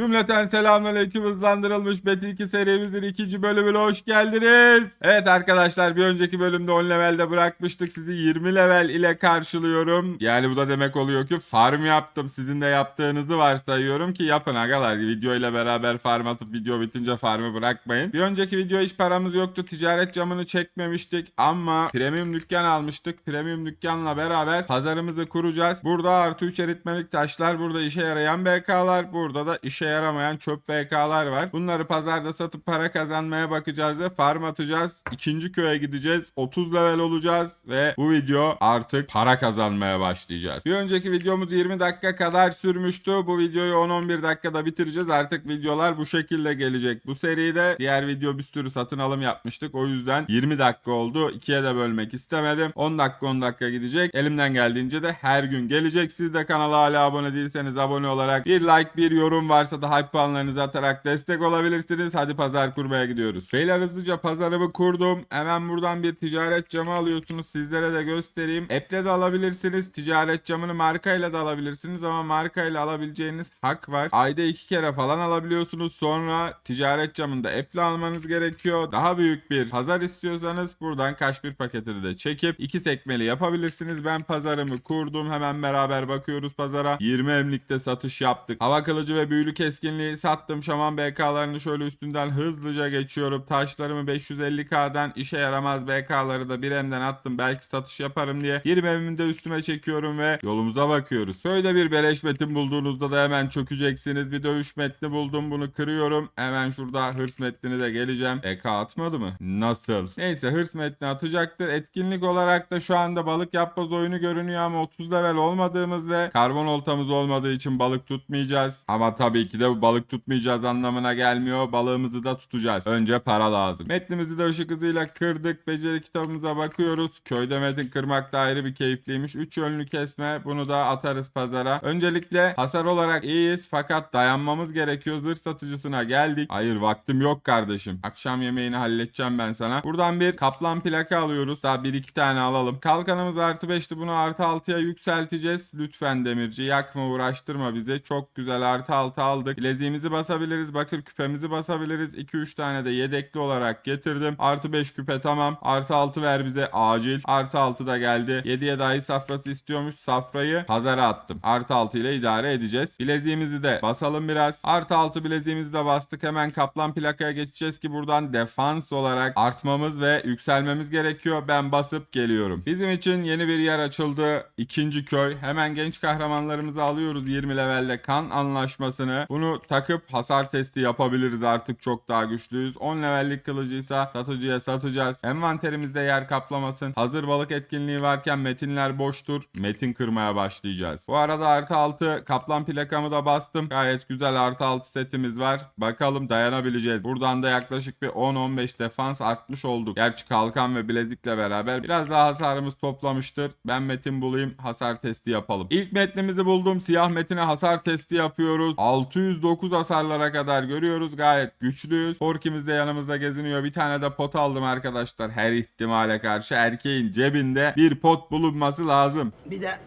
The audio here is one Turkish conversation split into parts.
Cümleten selamünaleyküm hızlandırılmış Metin 2 serimizin ikinci bölümüne hoş geldiniz. Evet arkadaşlar bir önceki bölümde 10 levelde bırakmıştık. Sizi 20 level ile karşılıyorum. Yani bu da demek oluyor ki farm yaptım. Sizin de yaptığınızı varsayıyorum ki yapın agalar. Video ile beraber farm atıp video bitince farmı bırakmayın. Bir önceki video hiç paramız yoktu. Ticaret camını çekmemiştik ama premium dükkan almıştık. Premium dükkanla beraber pazarımızı kuracağız. Burada artı 3 eritmelik taşlar, burada işe yarayan BK'lar, burada da işe yaramayan çöp BK'lar var. Bunları pazarda satıp para kazanmaya bakacağız ve farm atacağız. İkinci köye gideceğiz. 30 level olacağız ve bu video artık para kazanmaya başlayacağız. Bir önceki videomuz 20 dakika kadar sürmüştü. Bu videoyu 10-11 dakikada bitireceğiz. Artık videolar bu şekilde gelecek. Bu seride diğer video bir sürü satın alım yapmıştık. O yüzden 20 dakika oldu. İkiye de bölmek istemedim. 10 dakika 10 dakika gidecek. Elimden geldiğince de her gün gelecek. Siz de kanala hala abone değilseniz abone olarak bir like bir yorum varsa da hype puanlarınızı atarak destek olabilirsiniz. Hadi pazar kurmaya gidiyoruz. Beyler hızlıca pazarımı kurdum. Hemen buradan bir ticaret camı alıyorsunuz. Sizlere de göstereyim. App'le de alabilirsiniz. Ticaret camını markayla da alabilirsiniz ama markayla alabileceğiniz hak var. Ayda iki kere falan alabiliyorsunuz. Sonra ticaret camını da app'le almanız gerekiyor. Daha büyük bir pazar istiyorsanız buradan kaç bir paketini de çekip iki sekmeli yapabilirsiniz. Ben pazarımı kurdum. Hemen beraber bakıyoruz pazara. 20 emlikte satış yaptık. Hava kılıcı ve büyülü keskinliği sattım. Şaman BK'larını şöyle üstünden hızlıca geçiyorum. Taşlarımı 550K'dan işe yaramaz BK'ları da bir emden attım. Belki satış yaparım diye. 20 emimi de üstüme çekiyorum ve yolumuza bakıyoruz. Şöyle bir beleş metin bulduğunuzda da hemen çökeceksiniz. Bir dövüş metni buldum. Bunu kırıyorum. Hemen şurada hırs metnini de geleceğim. EK atmadı mı? Nasıl? Neyse hırs metni atacaktır. Etkinlik olarak da şu anda balık yapmaz oyunu görünüyor ama 30 level olmadığımız ve karbon oltamız olmadığı için balık tutmayacağız. Ama tabii ki de bu balık tutmayacağız anlamına gelmiyor. Balığımızı da tutacağız. Önce para lazım. Metnimizi de ışık hızıyla kırdık. Beceri kitabımıza bakıyoruz. Köyde metin kırmak da ayrı bir keyifliymiş. 3 yönlü kesme. Bunu da atarız pazara. Öncelikle hasar olarak iyiyiz fakat dayanmamız gerekiyor. Zırh satıcısına geldik. Hayır vaktim yok kardeşim. Akşam yemeğini halledeceğim ben sana. Buradan bir kaplan plaka alıyoruz. Daha 1-2 tane alalım. Kalkanımız artı 5'ti. Bunu artı 6'ya yükselteceğiz. Lütfen demirci yakma uğraştırma bizi. Çok güzel artı 6 aldık. Bileziğimizi basabiliriz. Bakır küpemizi basabiliriz. 2-3 tane de yedekli olarak getirdim. Artı 5 küpe tamam. Artı 6 ver bize acil. Artı 6 da geldi. 7'ye dahi safrası istiyormuş. Safrayı pazara attım. Artı 6 ile idare edeceğiz. Bileziğimizi de basalım biraz. Artı 6 bileziğimizi de bastık. Hemen kaplan plakaya geçeceğiz ki buradan defans olarak artmamız ve yükselmemiz gerekiyor. Ben basıp geliyorum. Bizim için yeni bir yer açıldı. İkinci köy. Hemen genç kahramanlarımızı alıyoruz 20 levelde kan anlaşmasını. Bunu takıp hasar testi yapabiliriz artık çok daha güçlüyüz. 10 levellik kılıcıysa satıcıya satacağız. Envanterimizde yer kaplamasın. Hazır balık etkinliği varken metinler boştur. Metin kırmaya başlayacağız. Bu arada artı 6 kaplan plakamı da bastım. Gayet güzel artı 6 setimiz var. Bakalım dayanabileceğiz. Buradan da yaklaşık bir 10-15 defans artmış olduk. Gerçi kalkan ve bilezikle beraber biraz daha hasarımız toplamıştır. Ben metin bulayım hasar testi yapalım. İlk metnimizi buldum. Siyah metine hasar testi yapıyoruz. 609 hasarlara kadar görüyoruz. Gayet güçlüyüz. Forkimiz de yanımızda geziniyor. Bir tane de pot aldım arkadaşlar. Her ihtimale karşı erkeğin cebinde bir pot bulunması lazım. Bir de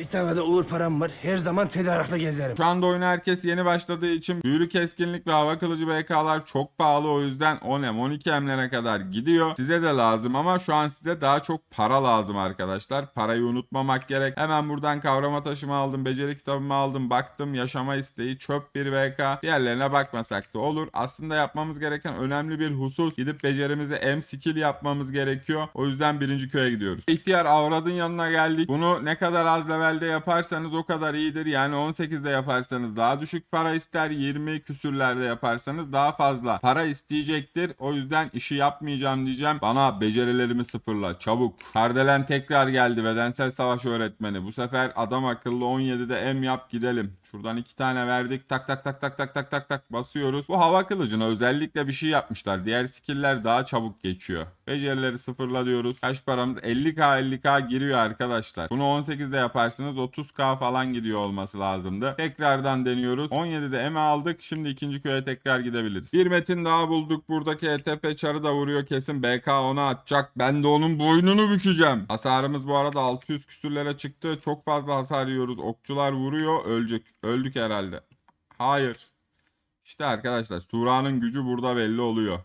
bir tane de uğur param var. Her zaman tedarikli gezerim. Şu anda oyuna herkes yeni başladığı için büyülü keskinlik ve hava kılıcı BK'lar çok pahalı o yüzden 10M 12M'lere kadar gidiyor. Size de lazım ama şu an size daha çok para lazım arkadaşlar. Parayı unutmamak gerek. Hemen buradan kavrama taşımı aldım. Beceri kitabımı aldım. Baktım yaşama isteği çöp bir BK. Diğerlerine bakmasak da olur. Aslında yapmamız gereken önemli bir husus. Gidip becerimizi M skill yapmamız gerekiyor. O yüzden birinci köye gidiyoruz. İhtiyar avradın yanına geldik. Bunu ne kadar az levelde yaparsanız o kadar iyidir. Yani 18'de yaparsanız daha düşük para ister. 20 küsürlerde yaparsanız daha fazla para isteyecektir. O yüzden işi yapmayacağım diyeceğim. Bana becerilerimi sıfırla çabuk. Kardelen tekrar geldi bedensel savaş öğretmeni. Bu sefer adam akıllı 17'de M yap gidelim. Şuradan iki tane verdik. Tak tak tak tak tak tak tak tak basıyoruz. Bu hava kılıcına özellikle bir şey yapmışlar. Diğer skill'ler daha çabuk geçiyor. Becerileri sıfırla diyoruz. Kaç paramız? 50k 50k giriyor arkadaşlar. Bunu 18'de yaparsınız 30k falan gidiyor olması lazımdı. Tekrardan deniyoruz. 17'de M aldık. Şimdi ikinci köye tekrar gidebiliriz. Bir metin daha bulduk. Buradaki ETP çarı da vuruyor kesin. BK ona atacak. Ben de onun boynunu bükeceğim. Hasarımız bu arada 600 küsürlere çıktı. Çok fazla hasar yiyoruz. Okçular vuruyor. Ölecek. Öldük herhalde. Hayır. İşte arkadaşlar Sura'nın gücü burada belli oluyor.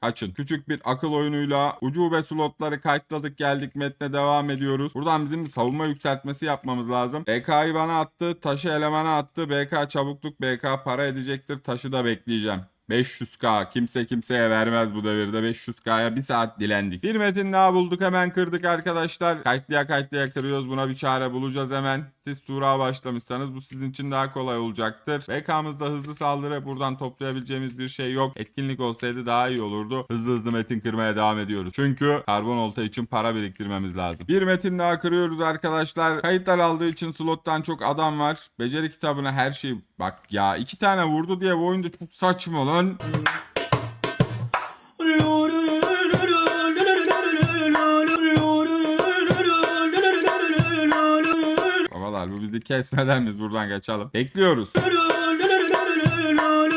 Kaçın. Küçük bir akıl oyunuyla ucube slotları kayıtladık geldik metne devam ediyoruz. Buradan bizim savunma yükseltmesi yapmamız lazım. BK'yı bana attı. Taşı elemana attı. BK çabukluk BK para edecektir. Taşı da bekleyeceğim. 500k kimse kimseye vermez bu devirde 500k'ya bir saat dilendik. Bir metin daha bulduk hemen kırdık arkadaşlar. Kayıtlıya kayıtlıya kırıyoruz buna bir çare bulacağız hemen. Siz Tuğra başlamışsanız bu sizin için daha kolay olacaktır. BK'mızda hızlı saldırı buradan toplayabileceğimiz bir şey yok. Etkinlik olsaydı daha iyi olurdu. Hızlı hızlı metin kırmaya devam ediyoruz. Çünkü karbon olta için para biriktirmemiz lazım. Bir metin daha kırıyoruz arkadaşlar. Kayıtlar aldığı için slottan çok adam var. Beceri kitabına her şey bak ya iki tane vurdu diye bu oyunda çok saçma lan. Babalar bu bizi kesmeden biz buradan kaçalım. Bekliyoruz.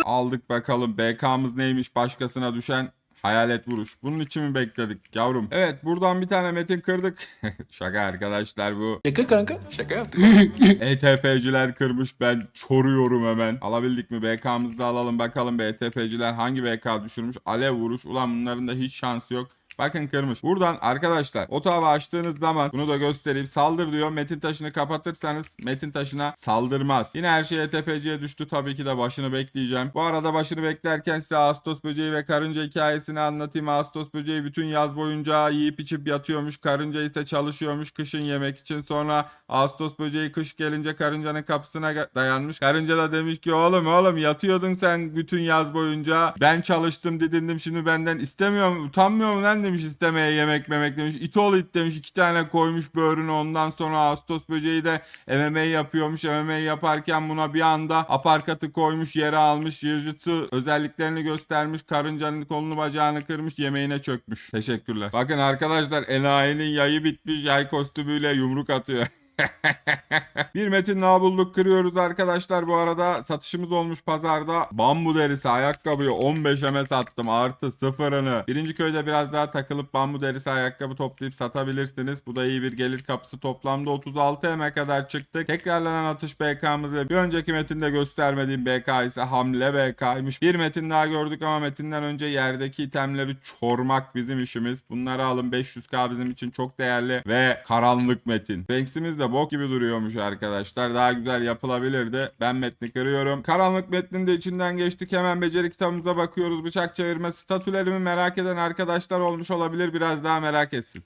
Aldık bakalım BK'mız neymiş başkasına düşen hayalet vuruş. Bunun için mi bekledik yavrum? Evet buradan bir tane metin kırdık. Şaka arkadaşlar bu. Şaka kanka. Şaka yaptım. ETP'ciler kırmış ben çoruyorum hemen. Alabildik mi? BK'mızı da alalım bakalım BTP'ciler hangi BK düşürmüş? Alev vuruş. Ulan bunların da hiç şansı yok. Bakın kırmış. Buradan arkadaşlar otağımı açtığınız zaman bunu da göstereyim. Saldır diyor. Metin taşını kapatırsanız metin taşına saldırmaz. Yine her şey ETP'ciye düştü. Tabii ki de başını bekleyeceğim. Bu arada başını beklerken size Ağustos böceği ve karınca hikayesini anlatayım. Ağustos böceği bütün yaz boyunca yiyip içip yatıyormuş. Karınca ise çalışıyormuş kışın yemek için. Sonra Ağustos böceği kış gelince karıncanın kapısına dayanmış. Karınca da demiş ki oğlum oğlum yatıyordun sen bütün yaz boyunca. Ben çalıştım didindim şimdi benden istemiyor mu? Utanmıyor mu lan demiş istemeye yemek memek demiş. İt ol it demiş iki tane koymuş böğrünü ondan sonra Ağustos böceği de MMA yapıyormuş. MMA yaparken buna bir anda aparkatı koymuş yere almış. Jiu-Jitsu özelliklerini göstermiş. Karıncanın kolunu bacağını kırmış yemeğine çökmüş. Teşekkürler. Bakın arkadaşlar enayinin yayı bitmiş yay kostümüyle yumruk atıyor. bir metin daha bulduk kırıyoruz arkadaşlar. Bu arada satışımız olmuş pazarda. Bambu derisi ayakkabıyı 15'eme sattım. Artı sıfırını. Birinci köyde biraz daha takılıp bambu derisi ayakkabı toplayıp satabilirsiniz. Bu da iyi bir gelir kapısı. Toplamda 36 eme kadar çıktık. Tekrarlanan atış BK'mız ve bir önceki metinde göstermediğim BK ise hamle BK'ymış bir metin daha gördük ama metinden önce yerdeki itemleri çormak bizim işimiz. Bunları alın 500k bizim için çok değerli ve karanlık metin. Banks'imiz de bok gibi duruyormuş arkadaşlar. Daha güzel yapılabilirdi. Ben metni kırıyorum. Karanlık metnin de içinden geçtik. Hemen beceri kitabımıza bakıyoruz. Bıçak çevirme statülerimi merak eden arkadaşlar olmuş olabilir. Biraz daha merak etsin.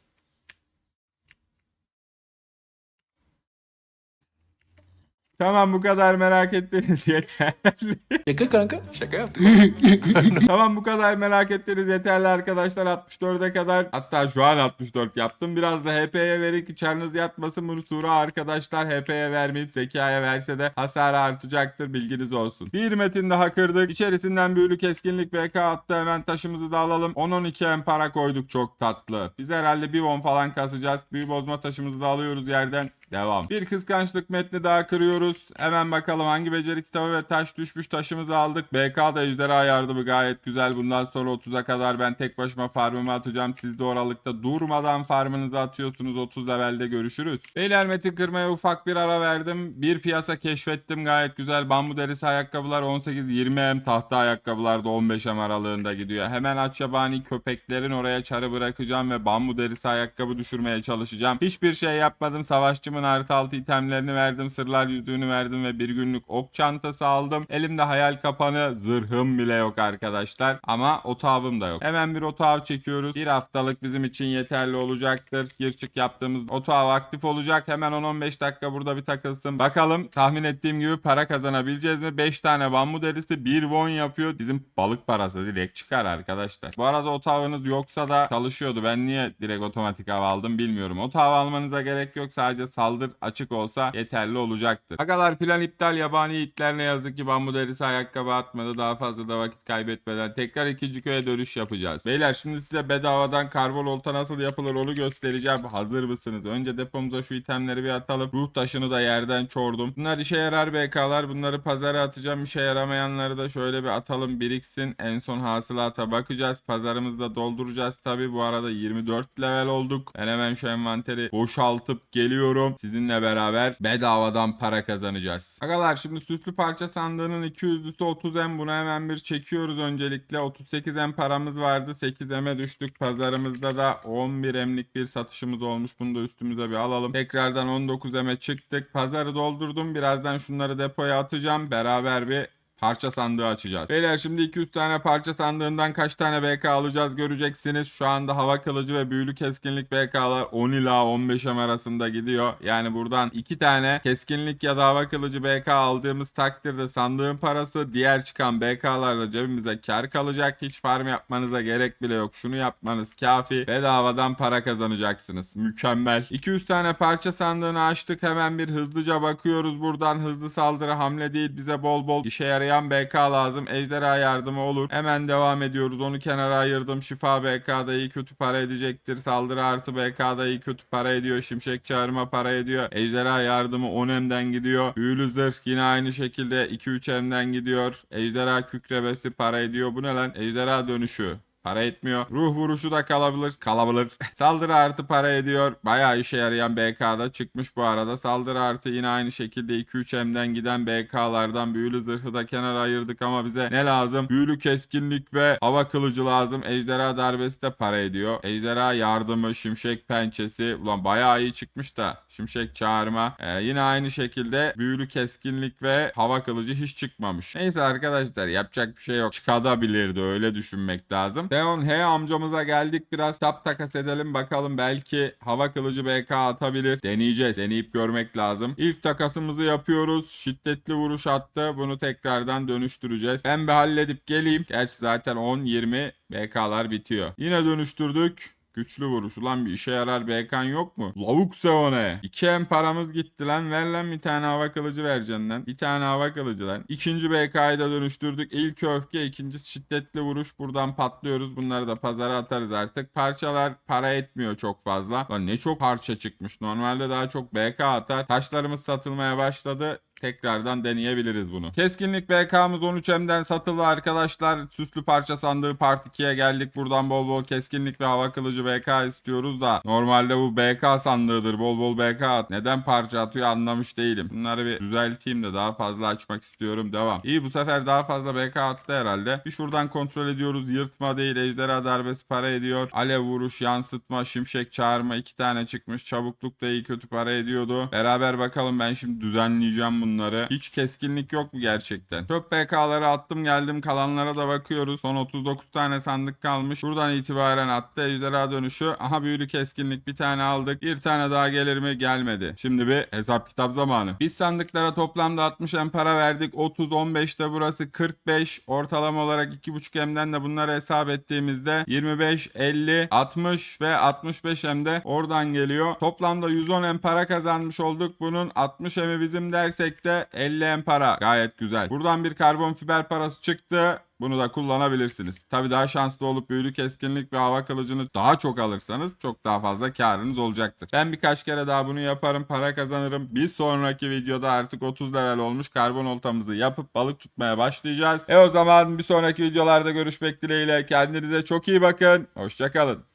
Tamam bu kadar merak ettiniz yeterli. Şaka kanka. Şaka yaptım. tamam bu kadar merak ettiniz yeterli arkadaşlar 64'e kadar hatta şu an 64 yaptım biraz da HP'ye verin ki çarınız yatmasın bunu Sura arkadaşlar HP'ye vermeyip zekaya verse de hasar artacaktır bilginiz olsun. Bir metin daha kırdık içerisinden büyülü keskinlik BK attı hemen taşımızı da alalım 10-12 en para koyduk çok tatlı. Biz herhalde bir won falan kasacağız büyü bozma taşımızı da alıyoruz yerden Devam. Bir kıskançlık metni daha kırıyoruz. Hemen bakalım hangi beceri kitabı ve taş düşmüş taşımızı aldık. BK da ejderha yardımı gayet güzel. Bundan sonra 30'a kadar ben tek başıma farmımı atacağım. Siz de oralıkta durmadan farmınızı atıyorsunuz. 30 levelde görüşürüz. Beyler metin kırmaya ufak bir ara verdim. Bir piyasa keşfettim gayet güzel. Bambu derisi ayakkabılar 18-20 m tahta ayakkabılar da 15 m aralığında gidiyor. Hemen aç yabani köpeklerin oraya çarı bırakacağım ve bambu derisi ayakkabı düşürmeye çalışacağım. Hiçbir şey yapmadım. Savaşçımın artı altı itemlerini verdim. Sırlar yüzüğünü verdim ve bir günlük ok çantası aldım. Elimde hayal kapanı zırhım bile yok arkadaşlar. Ama otağım da yok. Hemen bir otağı çekiyoruz. Bir haftalık bizim için yeterli olacaktır. Gir çık yaptığımız otağı aktif olacak. Hemen 10-15 dakika burada bir takılsın. Bakalım tahmin ettiğim gibi para kazanabileceğiz mi? 5 tane bambu derisi 1 won yapıyor. Bizim balık parası direkt çıkar arkadaşlar. Bu arada otağınız yoksa da çalışıyordu. Ben niye direkt otomatik hava aldım bilmiyorum. Otağı almanıza gerek yok. Sadece saldır açık olsa yeterli olacaktır. Agalar plan iptal yabani itler ne yazık ki bambu derisi ayakkabı atmadı. Daha fazla da vakit kaybetmeden tekrar ikinci köye dönüş yapacağız. Beyler şimdi size bedavadan karbon olta nasıl yapılır onu göstereceğim. Hazır mısınız? Önce depomuza şu itemleri bir atalım. Ruh taşını da yerden çordum. Bunlar işe yarar BK'lar. Bunları pazara atacağım. İşe yaramayanları da şöyle bir atalım biriksin. En son hasılata bakacağız. Pazarımızda dolduracağız tabi. Bu arada 24 level olduk. Ben hemen şu envanteri boşaltıp geliyorum. Sizinle beraber bedavadan para kazanacağız. Agalar şimdi süslü parça sandığının 200'lüsü 30M. Bunu hemen bir çekiyoruz öncelikle. 38M paramız vardı. 8M'e düştük. Pazarımızda da 11M'lik bir satışımız olmuş. Bunu da üstümüze bir alalım. Tekrardan 19M'e çıktık. Pazarı doldurdum. Birazdan şunları depoya atacağım. Beraber bir parça sandığı açacağız. Beyler şimdi 200 tane parça sandığından kaç tane BK alacağız göreceksiniz. Şu anda hava kılıcı ve büyülü keskinlik BK'lar 10 ila 15 M arasında gidiyor. Yani buradan 2 tane keskinlik ya da hava kılıcı BK aldığımız takdirde sandığın parası diğer çıkan BK'larda cebimize kar kalacak. Hiç farm yapmanıza gerek bile yok. Şunu yapmanız kafi. Bedavadan para kazanacaksınız. Mükemmel. 200 tane parça sandığını açtık. Hemen bir hızlıca bakıyoruz buradan. Hızlı saldırı hamle değil. Bize bol bol işe yarayan BK lazım. Ejderha yardımı olur. Hemen devam ediyoruz. Onu kenara ayırdım. Şifa BK'da iyi kötü para edecektir. Saldırı artı BK'da iyi kötü para ediyor. Şimşek çağırma para ediyor. Ejderha yardımı 10M'den gidiyor. Büyülü zırh yine aynı şekilde 2-3M'den gidiyor. Ejderha kükremesi para ediyor. Bu ne lan? Ejderha dönüşü. Para etmiyor. Ruh vuruşu da kalabilir. Kalabilir. Saldırı artı para ediyor. Bayağı işe yarayan BK'da çıkmış bu arada. Saldırı artı yine aynı şekilde 2-3M'den giden BK'lardan büyülü zırhı da kenara ayırdık ama bize ne lazım? Büyülü keskinlik ve hava kılıcı lazım. Ejderha darbesi de para ediyor. Ejderha yardımı, şimşek pençesi. Ulan bayağı iyi çıkmış da. Şimşek çağırma. Ee, yine aynı şekilde büyülü keskinlik ve hava kılıcı hiç çıkmamış. Neyse arkadaşlar yapacak bir şey yok. Çıkabilirdi öyle düşünmek lazım. Deon H amcamıza geldik. Biraz tap takas edelim bakalım. Belki hava kılıcı BK atabilir. Deneyeceğiz. Deneyip görmek lazım. İlk takasımızı yapıyoruz. Şiddetli vuruş attı. Bunu tekrardan dönüştüreceğiz. Ben bir halledip geleyim. Gerçi zaten 10-20 BK'lar bitiyor. Yine dönüştürdük. Güçlü vuruş. Ulan bir işe yarar BK'n yok mu? Lavuk Seone. 2 M paramız gitti lan. Ver lan bir tane hava kılıcı vereceksin lan. Bir tane hava kılıcı lan. İkinci BK'yı da dönüştürdük. İlk öfke, ikincisi şiddetli vuruş. Buradan patlıyoruz. Bunları da pazara atarız artık. Parçalar para etmiyor çok fazla. Lan ne çok parça çıkmış. Normalde daha çok BK atar. Taşlarımız satılmaya başladı tekrardan deneyebiliriz bunu. Keskinlik BK'mız 13M'den satıldı arkadaşlar. Süslü parça sandığı part 2'ye geldik. Buradan bol bol keskinlik ve hava kılıcı BK istiyoruz da. Normalde bu BK sandığıdır. Bol bol BK at. Neden parça atıyor anlamış değilim. Bunları bir düzelteyim de daha fazla açmak istiyorum. Devam. İyi bu sefer daha fazla BK attı herhalde. Bir şuradan kontrol ediyoruz. Yırtma değil. Ejderha darbesi para ediyor. Alev vuruş, yansıtma, şimşek çağırma iki tane çıkmış. Çabukluk da iyi kötü para ediyordu. Beraber bakalım ben şimdi düzenleyeceğim bunları. Hiç keskinlik yok mu gerçekten? Çöp BK'ları attım geldim. Kalanlara da bakıyoruz. Son 39 tane sandık kalmış. Buradan itibaren attı. Ejderha dönüşü. Aha büyülü keskinlik bir tane aldık. Bir tane daha gelir mi? Gelmedi. Şimdi bir hesap kitap zamanı. Biz sandıklara toplamda 60 em para verdik. 30, 15'te burası 45. Ortalama olarak 2,5 emden de bunları hesap ettiğimizde 25, 50, 60 ve 65 em de oradan geliyor. Toplamda 110 em para kazanmış olduk. Bunun 60 emi bizim dersek de 50 em para. Gayet güzel. Buradan bir karbon fiber parası çıktı. Bunu da kullanabilirsiniz. Tabi daha şanslı olup büyülü keskinlik ve hava kılıcını daha çok alırsanız çok daha fazla karınız olacaktır. Ben birkaç kere daha bunu yaparım para kazanırım. Bir sonraki videoda artık 30 level olmuş karbon oltamızı yapıp balık tutmaya başlayacağız. E o zaman bir sonraki videolarda görüşmek dileğiyle. Kendinize çok iyi bakın. Hoşçakalın.